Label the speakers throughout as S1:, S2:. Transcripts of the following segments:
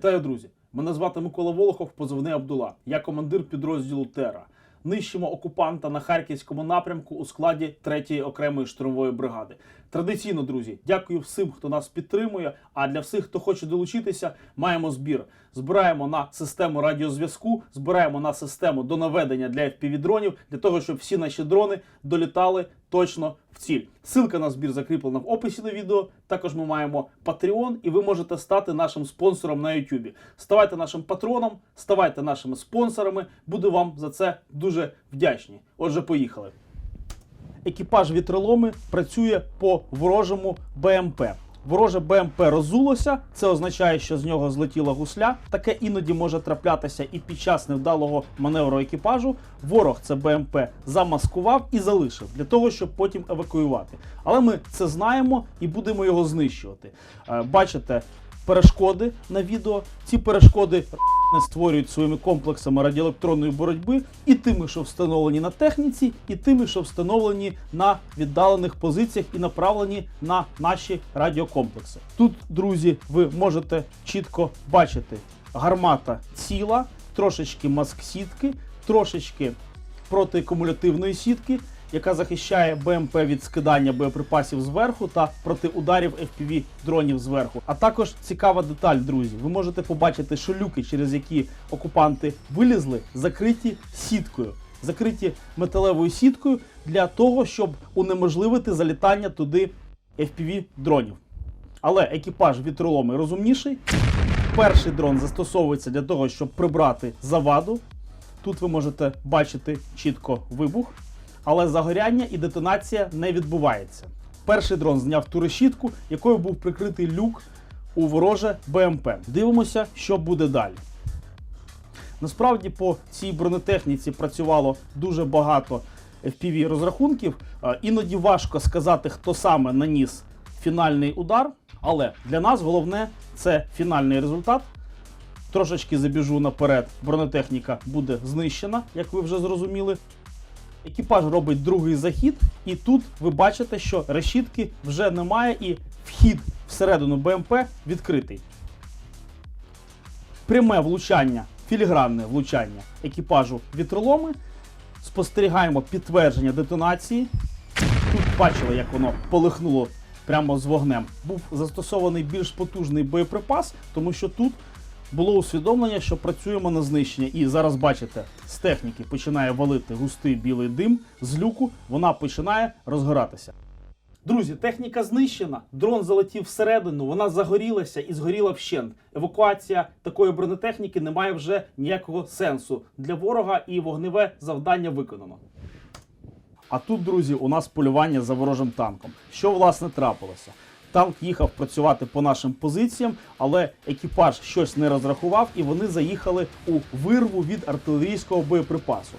S1: Вітаю, друзі! Мене звати Микола Волохов, позивний Абдула. Я командир підрозділу Тера. Нищимо окупанта на харківському напрямку у складі 3-ї окремої штурмової бригади. Традиційно, друзі, дякую всім, хто нас підтримує. А для всіх, хто хоче долучитися, маємо збір. Збираємо на систему радіозв'язку, збираємо на систему до наведення для FPV-дронів, для того, щоб всі наші дрони долітали точно в ціль. Силка на збір закріплена в описі до відео. Також ми маємо Patreon, і ви можете стати нашим спонсором на YouTube. Ставайте нашим патроном, ставайте нашими спонсорами. Буду вам за це дуже вдячні. Отже, поїхали. Екіпаж вітроломи працює по ворожому БМП. Вороже БМП розулося, це означає, що з нього злетіла гусля. Таке іноді може траплятися і під час невдалого маневру екіпажу. Ворог це БМП замаскував і залишив для того, щоб потім евакуювати. Але ми це знаємо і будемо його знищувати. Е, Бачите перешкоди на відео. Ці перешкоди створюють своїми комплексами радіоелектронної боротьби і тими, що встановлені на техніці, і тими, що встановлені на віддалених позиціях і направлені на наші радіокомплекси. Тут, друзі, ви можете чітко бачити гармата ціла, трошечки маск-сітки, трошечки протикумулятивної сітки, яка захищає БМП від скидання боєприпасів зверху та проти ударів FPV дронів зверху. А також цікава деталь, друзі. Ви можете побачити, що люки, через які окупанти вилізли, закриті сіткою, закриті металевою сіткою для того, щоб унеможливити залітання туди FPV дронів. Але екіпаж вітроломи розумніший. Перший дрон застосовується для того, щоб прибрати заваду. Тут ви можете бачити чітко вибух, але загоряння і детонація не відбувається. Перший дрон зняв ту решітку, якою був прикритий люк у вороже БМП. Дивимося, що буде далі. Насправді по цій бронетехніці працювало дуже багато FPV розрахунків. Е, Іноді важко сказати, хто саме наніс фінальний удар, але для нас головне це фінальний результат. Трошечки забіжу наперед, бронетехніка буде знищена, як ви вже зрозуміли. Екіпаж робить другий захід, і тут ви бачите, що решітки вже немає, і вхід всередину БМП відкритий. Пряме влучання, філігранне влучання екіпажу вітроломи. Спостерігаємо підтвердження детонації. Тут бачили, як воно полихнуло прямо з вогнем. Був застосований більш потужний боєприпас, тому що тут було усвідомлення, що працюємо на знищення. І зараз бачите, з техніки починає валити густий білий дим, з люку вона починає розгоратися. Друзі, техніка знищена, дрон залетів всередину, вона загорілася і згоріла вщент. Евакуація такої бронетехніки не має вже ніякого сенсу для ворога, і вогневе завдання виконано. А тут, друзі, у нас полювання за ворожим танком. Що власне трапилося? Танк їхав працювати по нашим позиціям, але екіпаж щось не розрахував, і вони заїхали у вирву від артилерійського боєприпасу.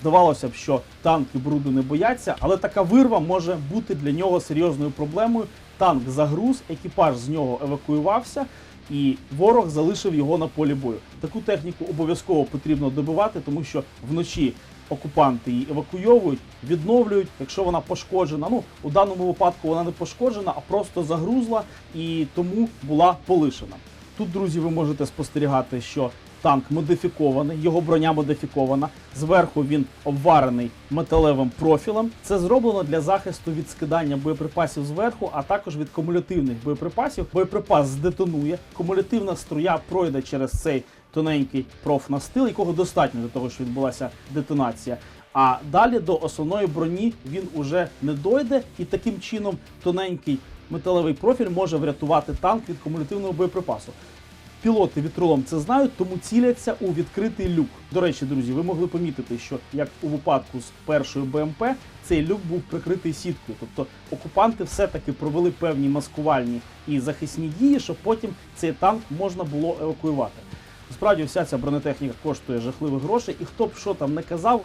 S1: Здавалося б, що танки бруду не бояться, але така вирва може бути для нього серйозною проблемою. Танк загруз, екіпаж з нього евакуювався, і ворог залишив його на полі бою. Таку техніку обов'язково потрібно добивати, тому що вночі окупанти її евакуйовують, відновлюють, якщо вона пошкоджена. Ну у даному випадку вона не пошкоджена, а просто загрузла і тому була полишена. Тут, друзі, ви можете спостерігати, що танк модифікований, його броня модифікована. Зверху він обварений металевим профілем. Це зроблено для захисту від скидання боєприпасів зверху, а також від кумулятивних боєприпасів. Боєприпас здетонує, кумулятивна струя пройде через цей тоненький профнастил, якого достатньо для того, щоб відбулася детонація. А далі до основної броні він уже не дойде, і таким чином тоненький металевий профіль може врятувати танк від кумулятивного боєприпасу. Пілоти вітролом це знають, тому ціляться у відкритий люк. До речі, друзі, ви могли помітити, що як у випадку з першою БМП, цей люк був прикритий сіткою. Тобто окупанти все-таки провели певні маскувальні і захисні дії, щоб потім цей танк можна було евакуювати. Насправді, вся ця бронетехніка коштує жахливих грошей, і хто б що там не казав,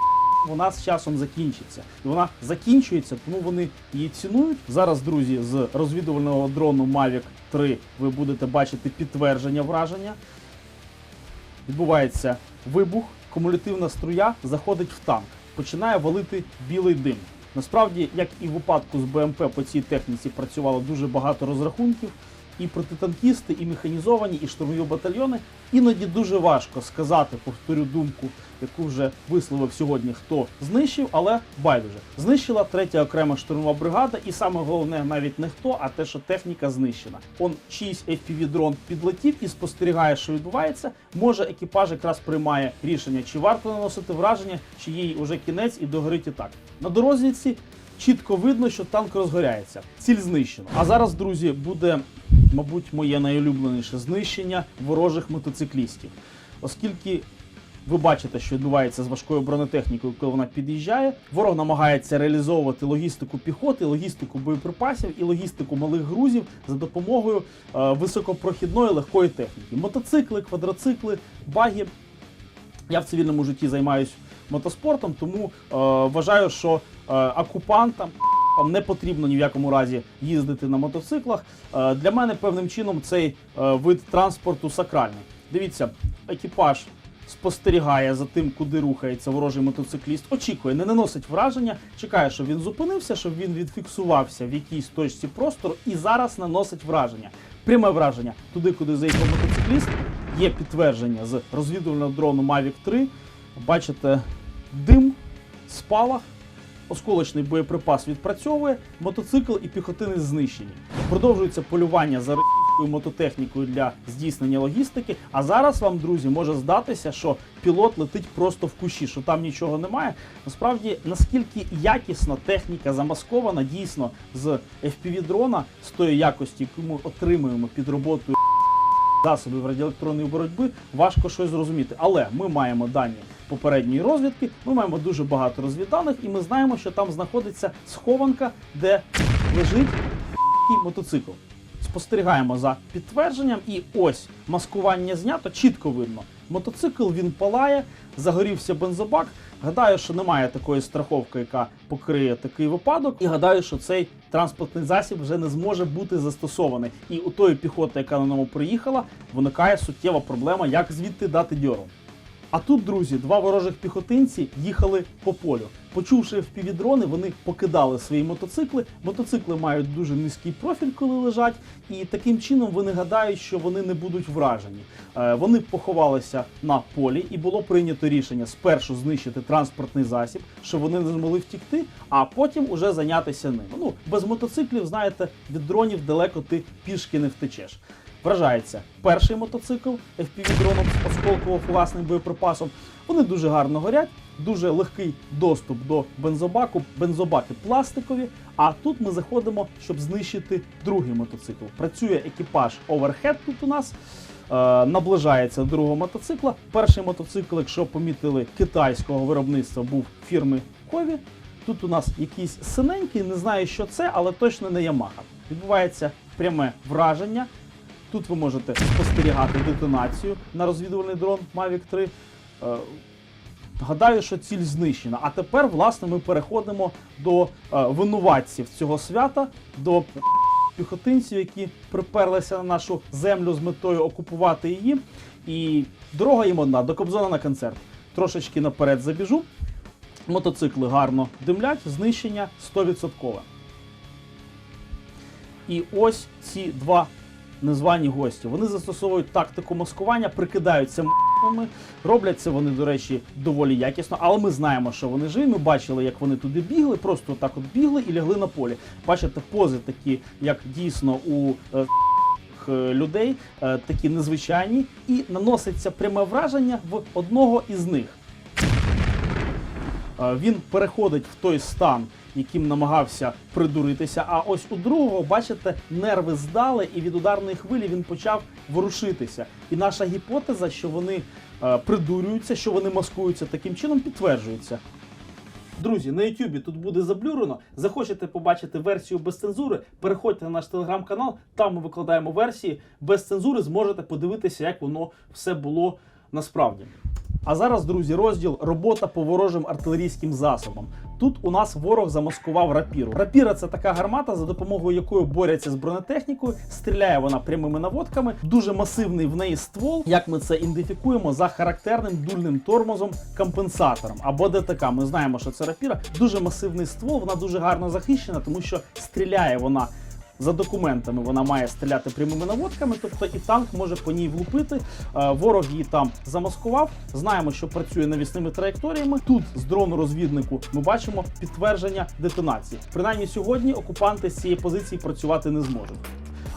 S1: вона з часом закінчиться. І вона закінчується, тому вони її цінують. Зараз, друзі, з розвідувального дрону Mavic 3 ви будете бачити підтвердження враження. Відбувається вибух, кумулятивна струя заходить в танк, починає валити білий дим. Насправді, як і в випадку з БМП по цій техніці працювало дуже багато розрахунків. І протитанкісти, і механізовані, і штурмові батальйони. Іноді дуже важко сказати, повторю думку, яку вже висловив сьогодні, хто знищив, але байдуже. Знищила третя окрема штурмова бригада, і саме головне навіть не хто, а те, що техніка знищена. Он чийсь FPV-дрон підлетів і спостерігає, що відбувається. Може, екіпаж якраз приймає рішення, чи варто наносити враження, чи їй уже кінець і догорить і так. На дорозвідці чітко видно, що танк розгоряється. Ціль знищено. А зараз, друзі, буде, мабуть, моє найулюбленіше знищення ворожих мотоциклістів. Оскільки ви бачите, що відбувається з важкою бронетехнікою, коли вона під'їжджає. Ворог намагається реалізовувати логістику піхоти, логістику боєприпасів і логістику малих грузів за допомогою е, високопрохідної легкої техніки. Мотоцикли, квадроцикли, баги. Я в цивільному житті займаюся мотоспортом, тому е, вважаю, що е, окупантам вам не потрібно ні в якому разі їздити на мотоциклах. Е, для мене певним чином цей е, вид транспорту сакральний. Дивіться, екіпаж спостерігає за тим, куди рухається ворожий мотоцикліст, очікує, не наносить враження, чекає, щоб він зупинився, щоб він відфіксувався в якійсь точці простору і зараз наносить враження. Пряме враження туди, куди заїхав мотоцикліст. Є підтвердження з розвідувального дрону Mavic 3. Бачите, дим, спалах, осколочний боєприпас відпрацьовує, мотоцикл і піхотини знищені. Продовжується полювання за російською мототехнікою для здійснення логістики. А зараз вам, друзі, може здатися, що пілот летить просто в кущі, що там нічого немає. Насправді, наскільки якісно техніка замаскована, дійсно з FPV-дрона з тої якості, яку ми отримуємо під роботою засобів радіоелектронної боротьби, важко щось зрозуміти. Але ми маємо дані попередньої розвідки, ми маємо дуже багато розвідданих, і ми знаємо, що там знаходиться схованка, де лежить мотоцикл. Спостерігаємо за підтвердженням, і ось маскування знято, чітко видно. Мотоцикл він палає, загорівся бензобак. Гадаю, що немає такої страховки, яка покриє такий випадок. І гадаю, що цей транспортний засіб вже не зможе бути застосований. І у тої піхоти, яка на ньому приїхала, виникає суттєва проблема, як звідти дати дьору. А тут, друзі, два ворожих піхотинці їхали по полю. Почувши впівдрони, вони покидали свої мотоцикли. Мотоцикли мають дуже низький профіль, коли лежать, і таким чином вони гадають, що вони не будуть вражені. Е, Вони поховалися на полі, і було прийнято рішення спершу знищити транспортний засіб, щоб вони не змогли втікти, а потім уже зайнятися ним. Ну без мотоциклів, знаєте, від дронів далеко ти пішки не втечеш. Вражається перший мотоцикл FPV-дроном з осколково-фугасним боєприпасом. Вони дуже гарно горять, дуже легкий доступ до бензобаку. Бензобаки пластикові. А тут ми заходимо, щоб знищити другий мотоцикл. Працює екіпаж оверхед тут у нас. Е, наближається другого мотоцикла. Перший мотоцикл, якщо помітили, китайського виробництва був фірми Кові. Тут у нас якийсь синенький, не знаю, що це, але точно не Ямаха. Відбувається пряме враження. Тут ви можете спостерігати детонацію на розвідувальний дрон Mavic 3. Е, Гадаю, що ціль знищена. А тепер, власне, ми переходимо до е, винуватців цього свята, до піхотинців, які приперлися на нашу землю з метою окупувати її. І дорога їм одна до Кобзона на концерт. Трошечки наперед забіжу. Мотоцикли гарно димлять, знищення 100%. І ось ці два незвані гості. Вони застосовують тактику маскування, прикидаються м***ми. Роблять це вони, до речі, доволі якісно, але ми знаємо, що вони живі. Ми бачили, як вони туди бігли, просто так от бігли і лягли на полі. Бачите, пози такі, як дійсно у е, людей, е, такі незвичайні, і наноситься пряме враження в одного із них. Е, Він переходить в той стан, яким намагався придуритися. А ось у другого, бачите, нерви здали, і від ударної хвилі він почав ворушитися. І наша гіпотеза, що вони е, придурюються, що вони маскуються таким чином, підтверджується. Друзі, на Ютубі тут буде заблюрено. Захочете побачити версію без цензури, переходьте на наш телеграм-канал, там ми викладаємо версії без цензури, зможете подивитися, як воно все було насправді. А зараз, друзі, розділ робота по ворожим артилерійським засобам. Тут у нас ворог замаскував рапіру. Рапіра це така гармата, за допомогою якої борються з бронетехнікою. Стріляє вона прямими наводками. Дуже масивний в неї ствол. Як ми це ідентифікуємо за характерним дульним тормозом компенсатором або ДТК. Ми знаємо, що це рапіра. Дуже масивний ствол, вона дуже гарно захищена, тому що стріляє вона За документами вона має стріляти прямими наводками, тобто і танк може по ній влупити. Е, Ворог її там замаскував. Знаємо, що працює навісними траєкторіями. Тут з дрону розвіднику ми бачимо підтвердження детонації. Принаймні сьогодні окупанти з цієї позиції працювати не зможуть.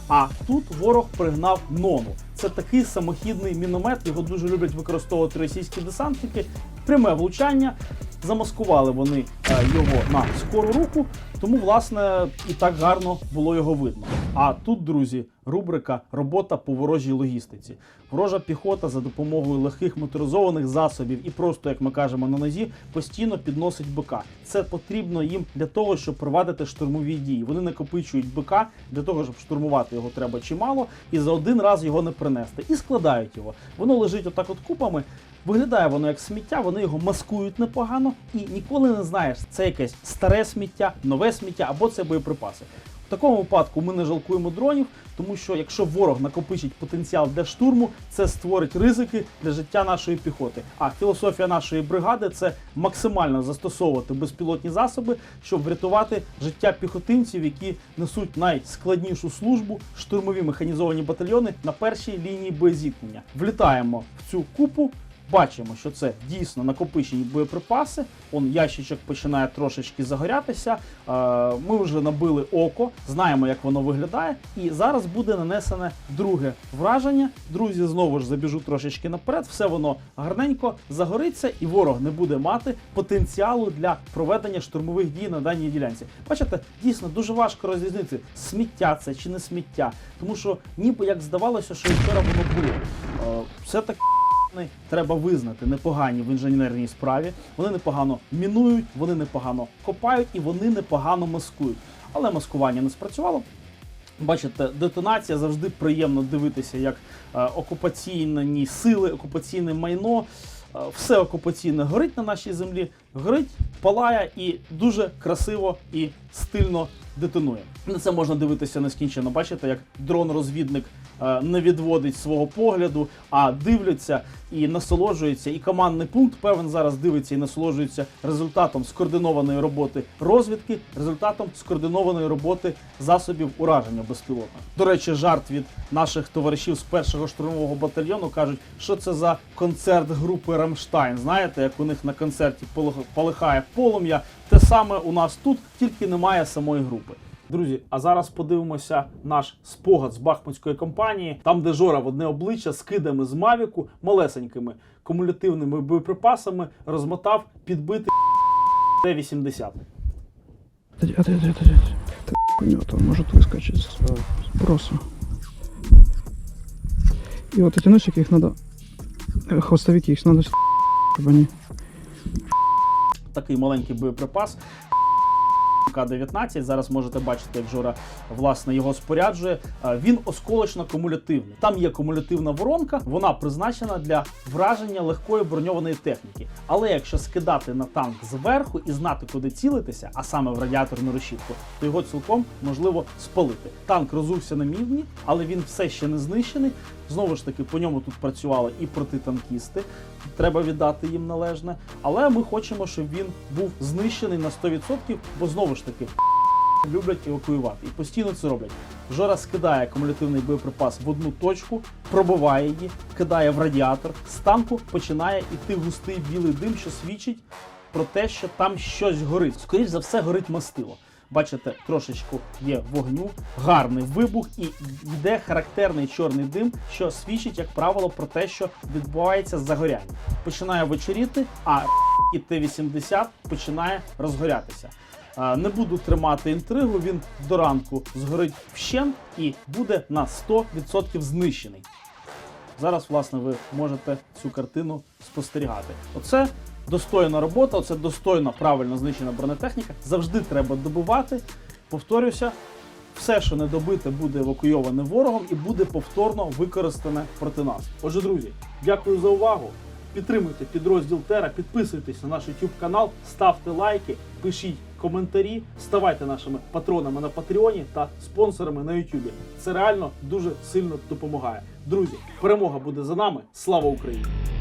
S1: А тут ворог пригнав нону. Це такий самохідний міномет. Його дуже люблять використовувати російські десантники. Пряме влучання. Замаскували вони е, його на скору руку, тому власне і так гарно було його видно. А тут, друзі, рубрика Робота по ворожій логістиці. Ворожа піхота за допомогою легких моторизованих засобів і просто, як ми кажемо на нозі, постійно підносить БК. Це потрібно їм для того, щоб провадити штурмові дії. Вони накопичують БК для того, щоб штурмувати його треба чимало, і за один раз його не принести. І складають його. Воно лежить отак от купами. Виглядає воно як сміття, вони його маскують непогано, і ніколи не знаєш, це якесь старе сміття, нове сміття або це боєприпаси. В такому випадку ми не жалкуємо дронів, тому що якщо ворог накопичить потенціал для штурму, це створить ризики для життя нашої піхоти. А філософія нашої бригади це максимально застосовувати безпілотні засоби, щоб врятувати життя піхотинців, які несуть найскладнішу службу штурмові механізовані батальйони на першій лінії боєзіткнення. Влітаємо в цю купу. Бачимо, що це дійсно накопичені боєприпаси. Он ящичок починає трошечки загорятися. Е, Ми вже набили око, знаємо, як воно виглядає. І зараз буде нанесене друге враження. Друзі, знову ж забіжу трошечки наперед. Все воно гарненько загориться, і ворог не буде мати потенціалу для проведення штурмових дій на даній ділянці. Бачите, дійсно дуже важко розрізнити, сміття це чи не сміття, тому що ніби як здавалося, що вчора воно було. Е, Все вони треба визнати непогані в інженерній справі. Вони непогано мінують, вони непогано копають і вони непогано маскують. Але маскування не спрацювало. Бачите, детонація завжди приємно дивитися, як е, окупаційні сили, окупаційне майно, е, все окупаційне горить на нашій землі, горить, палає і дуже красиво і стильно детонує. На це можна дивитися нескінченно. Бачите, як дрон-розвідник не відводить свого погляду, а дивляться і насолоджується. І командний пункт певен зараз дивиться і насолоджується результатом скоординованої роботи розвідки, результатом скоординованої роботи засобів ураження безпілотних. До речі, жарт від наших товаришів з першого штурмового батальйону кажуть, що це за концерт групи Рамштайн. Знаєте, як у них на концерті полих- полихає полум'я. Те саме у нас тут, тільки немає самої групи. Друзі, а зараз подивимося наш спогад з бахмутської компанії, там, де Жора в одне обличчя з кидами з Мавіку, малесенькими кумулятивними боєприпасами розмотав підбитий Т-80.
S2: Отойди, отойди, отойди. Ты у него там может выскочить с сброса. И вот эти носики, их надо... э, Хвостовики, их надо... Чтобы они...
S1: Такий маленький боєприпас. К-19, зараз можете бачити, як Жора власне його споряджує. Він осколочно-кумулятивний. Там є кумулятивна воронка, вона призначена для враження легкої броньованої техніки. Але якщо скидати на танк зверху і знати, куди цілитися, а саме в радіаторну решітку, то його цілком можливо спалити. Танк розувся на мівні, але він все ще не знищений. Знову ж таки, по ньому тут працювали і протитанкісти. Треба віддати їм належне. Але ми хочемо, щоб він був знищений на 100%, бо знову ж таки люблять евакуювати і постійно це роблять. Жора скидає кумулятивний боєприпас в одну точку, пробиває її, кидає в радіатор. З танку починає йти густий білий дим, що свідчить про те, що там щось горить. Скоріше за все, горить мастило. Бачите, трошечку є вогню, гарний вибух і йде характерний чорний дим, що свідчить, як правило, про те, що відбувається загоряння. Починає вечоріти, а і Т-80 починає розгорятися. Не буду тримати інтригу, він до ранку згорить вщент і буде на 100% знищений. Зараз, власне, ви можете цю картину спостерігати. Оце достойна робота, оце достойна, правильно знищена бронетехніка. Завжди треба добивати. Повторюся, все, що не добите, буде евакуйоване ворогом і буде повторно використане проти нас. Отже, друзі, дякую за увагу. Підтримуйте підрозділ Тера, підписуйтесь на наш YouTube канал, ставте лайки, пишіть коментарі, ставайте нашими патронами на Патреоні та спонсорами на YouTube. Це реально дуже сильно допомагає. Друзі, перемога буде за нами. Слава Україні!